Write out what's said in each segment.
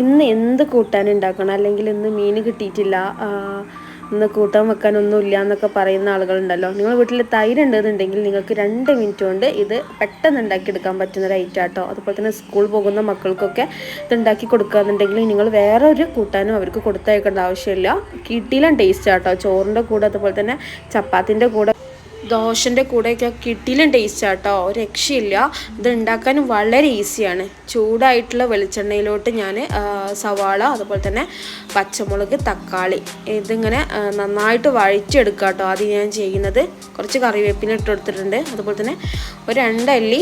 ഇന്ന് എന്ത് കൂട്ടാൻ ഉണ്ടാക്കണം? അല്ലെങ്കിൽ ഇന്ന് മീൻ കിട്ടിയിട്ടില്ല ഇന്ന് കൂട്ടാൻ വെക്കാനൊന്നും ഇല്ല എന്നൊക്കെ പറയുന്ന ആളുകളുണ്ടല്ലോ. നിങ്ങൾ വീട്ടിൽ തൈര് ഉണ്ടെന്നുണ്ടെങ്കിൽ നിങ്ങൾക്ക് രണ്ട് മിനിറ്റ് കൊണ്ട് ഇത് പെട്ടെന്ന് ഉണ്ടാക്കിയെടുക്കാൻ പറ്റുന്ന ഒരു ഐറ്റം ആട്ടോ. അതുപോലെ തന്നെ സ്കൂൾ പോകുന്ന മക്കൾക്കൊക്കെ ഇത് ഉണ്ടാക്കി കൊടുക്കുകയെന്നുണ്ടെങ്കിൽ നിങ്ങൾ വേറെ ഒരു കൂട്ടാനും അവർക്ക് കൊടുത്തയക്കേണ്ട ആവശ്യമില്ല. കിട്ടിയിലും ടേസ്റ്റ് ആട്ടോ. ചോറിന്റെ കൂടെ അതുപോലെ തന്നെ ചപ്പാത്തിന്റെ കൂടെ ദോശന്റെ കൂടെയൊക്കെ കിട്ടിയിലും ടേസ്റ്റ് ആട്ടോ. രക്ഷയില്ല. ഇത് ഉണ്ടാക്കാനും വളരെ ഈസിയാണ് ചൂടായിട്ടുള്ള വെളിച്ചെണ്ണയിലോട്ട് ഞാൻ സവാള അതുപോലെ തന്നെ പച്ചമുളക് തക്കാളി ഇതിങ്ങനെ നന്നായിട്ട് വഴിച്ചെടുക്കുക കേട്ടോ ആദ്യം ഞാൻ ചെയ്യുന്നത്. കുറച്ച് കറിവേപ്പില ഇട്ട് കൊടുത്തിട്ടുണ്ട്. അതുപോലെ തന്നെ ഒരു രണ്ടല്ലി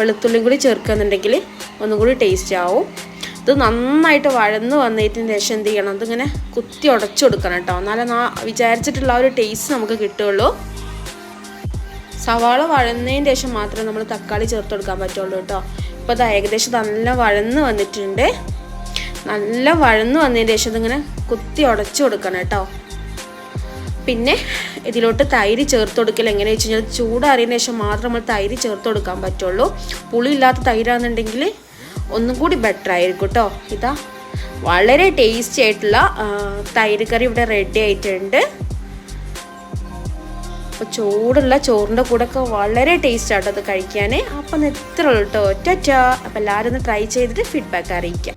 വെളുത്തുള്ളിയും കൂടി ചേർക്കുകയെന്നുണ്ടെങ്കിൽ ഒന്നും കൂടി ടേസ്റ്റ് ആവും. ഇത് നന്നായിട്ട് വഴന്ന് വന്നതിന് ശേഷം എന്ത് ചെയ്യണം? അതിങ്ങനെ കുത്തി ഉടച്ചു കൊടുക്കണം കേട്ടോ. എന്നാലും ആ വിചാരിച്ചിട്ടുള്ള ആ ഒരു ടേസ്റ്റ് നമുക്ക് കിട്ടുള്ളൂ സവാള വഴന്നതിന് ശേഷം മാത്രമേ നമ്മൾ തക്കാളി ചേർത്ത് കൊടുക്കാൻ പറ്റുള്ളൂ കേട്ടോ. ഇപ്പോൾ അത് ഏകദേശം നല്ല വഴന്ന് വന്നിട്ടുണ്ട്. നല്ല വഴന്ന് വന്നതിന് ശേഷം ഇതിങ്ങനെ കുത്തി ഉടച്ചു കൊടുക്കണം കേട്ടോ. പിന്നെ ഇതിലോട്ട് തൈര് ചേർത്ത് കൊടുക്കൽ എങ്ങനെയാണെന്ന് വെച്ച് കഴിഞ്ഞാൽ ചൂടാറിയതിന് ശേഷം മാത്രം നമ്മൾ തൈര് ചേർത്ത് കൊടുക്കാൻ പറ്റുള്ളൂ. പുളി ഇല്ലാത്ത തൈരാണെന്നുണ്ടെങ്കിൽ ഒന്നും കൂടി ബെറ്റർ ആയിരിക്കും കേട്ടോ. ഇതാ വളരെ ടേസ്റ്റി ആയിട്ടുള്ള തൈര് കറി ഇവിടെ റെഡി ആയിട്ടുണ്ട്. അപ്പോൾ ചൂടുള്ള ചോറിന്റെ കൂടെ ഒക്കെ വളരെ ടേസ്റ്റ് ആട്ടോ അത് കഴിക്കാൻ അപ്പം എത്ര ഉള്ളൂ ഒറ്റ അപ്പോൾ എല്ലാവരും ഒന്ന് ട്രൈ ചെയ്തിട്ട് ഫീഡ്ബാക്ക് അറിയിക്കാം.